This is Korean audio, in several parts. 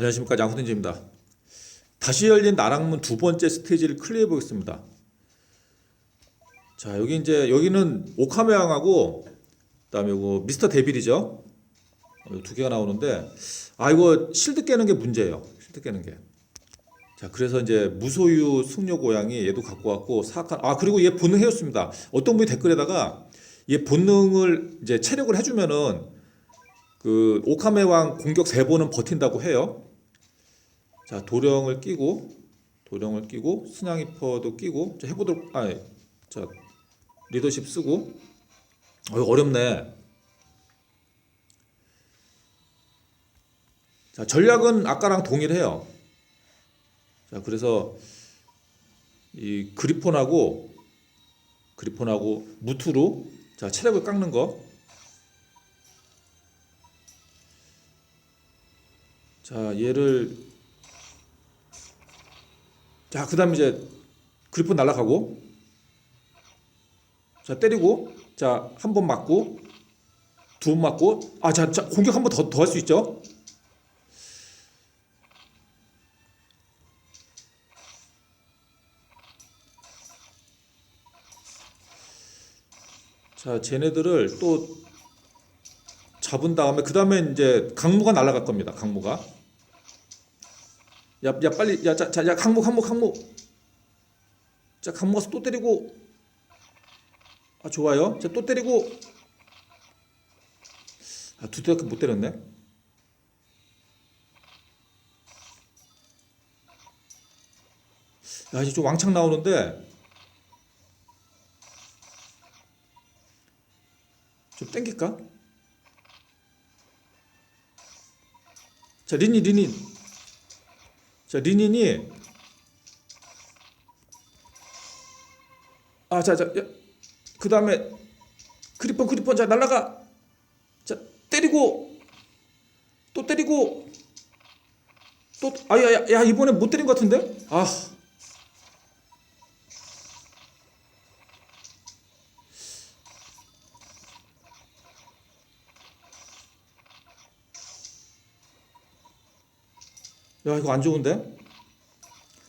안녕하십니까 양훈진입니다. 다시 열린 나랑문 두 번째 스테이지를 클리어해 보겠습니다. 자 여기 이제 여기는 오카메양하고 그다음에 이거 미스터 데빌이죠. 두 개가 나오는데 아 이거 실드 깨는 게 문제예요. 실드 깨는 게. 자 그래서 이제 무소유 승려 고양이 얘도 갖고 왔고 사악한 아 그리고 얘 본능 해줬습니다. 어떤 분이 댓글에다가 얘 본능을 이제 체력을 해주면은 그 오카메 왕 공격 세 번은 버틴다고 해요. 자 도령을 끼고 도령을 끼고 스나이퍼도 끼고 자, 해보도록 아자 리더십 쓰고 어, 어렵네. 자 전략은 아까랑 동일해요. 자 그래서 이 그리폰하고 그리폰하고 무투로 자 체력을 깎는 거. 자 얘를 자 그 다음 에 이제 그리폰 날아가고 자 때리고 자 한 번 맞고 두 번 맞고 아 자 자, 공격 한 번 더 더 할 수 있죠? 자 쟤네들을 또 잡은 다음에 그 다음에 이제 강무가 날아갈 겁니다 강무가 야, 야 빨리 야, 자, 자, 야 강무 강무 강무 자 강무 가서 또 때리고. 아 좋아요. 자또 때리고. 아두 대밖에 못 때렸네. 야 이제 좀 왕창 나오는데. 좀 땡길까? 자 리니 리니 자 리닌이 아 자 자 그 다음에 크리펀 크리펀 자 날라가. 자 때리고. 또 때리고. 또 아야야 야 이번에 못 때린 것 같은데? 아 야 이거 안 좋은데?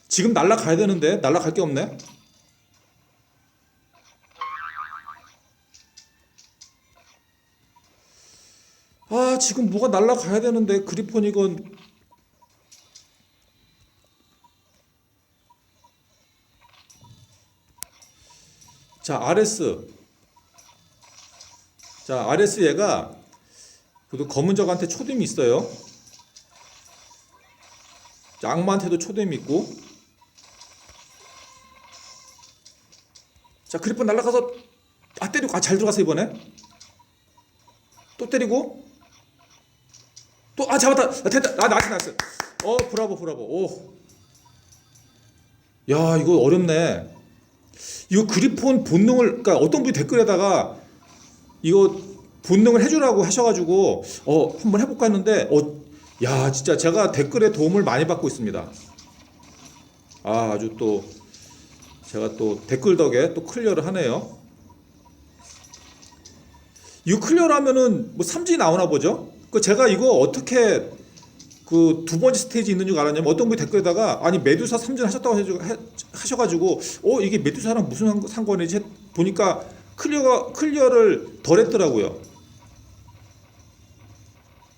지금 날라가야 되는데 날라갈 게 없네. 아 지금 뭐가 날라가야 되는데 그리폰 이건 자 RS 자 RS 얘가 그래도 검은 적한테 초림이 있어요. 자, 악마한테도 초대임 있고. 자 그리폰 날아가서 아 때리고 아 잘 들어갔어 이번에. 또 때리고. 또 아 잡았다. 아, 됐다. 아 나이스 나이스. 어 브라보 브라보. 오 야 이거 어렵네. 이거 그리폰 본능을 그러니까 어떤 분이 댓글에다가 이거 본능을 해주라고 하셔가지고 어 한번 해볼까 했는데 어 야, 진짜 제가 댓글에 도움을 많이 받고 있습니다. 아, 아주 또 제가 또 댓글 덕에 또 클리어를 하네요. 이거 클리어를 하면은 뭐 삼진이 나오나 보죠? 그 제가 이거 어떻게 그 두 번째 스테이지 있는 줄 알았냐면 어떤 분이 댓글에다가 아니 메두사 삼진 하셨다고 해- 하셔 가지고 어 이게 메두사랑 무슨 상- 상관이지 했- 보니까 클리어가 클리어를 덜 했더라고요.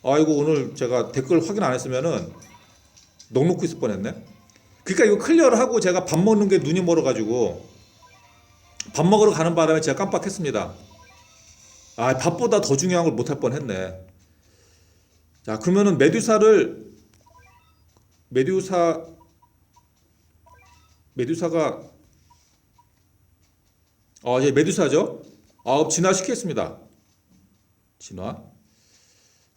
아이고 오늘 제가 댓글 확인 안 했으면은 넋 놓고 있을 뻔했네. 그러니까 이거 클리어를 하고 제가 밥 먹는 게 눈이 멀어가지고 밥 먹으러 가는 바람에 제가 깜빡했습니다. 아 밥보다 더 중요한 걸 못 할 뻔했네. 자 그러면은 메두사를 메두사 메두사가 아 예 메두사죠. 아 진화 시키겠습니다. 진화.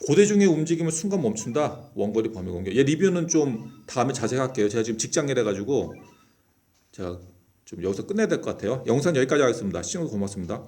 고대 중의 움직임을 순간 멈춘다. 원거리 범위 공격. 얘 리뷰는 좀 다음에 자세히 할게요. 제가 지금 직장이라 가지고 제가 좀 여기서 끝내야 될 것 같아요. 영상 여기까지 하겠습니다. 시청해 고맙습니다.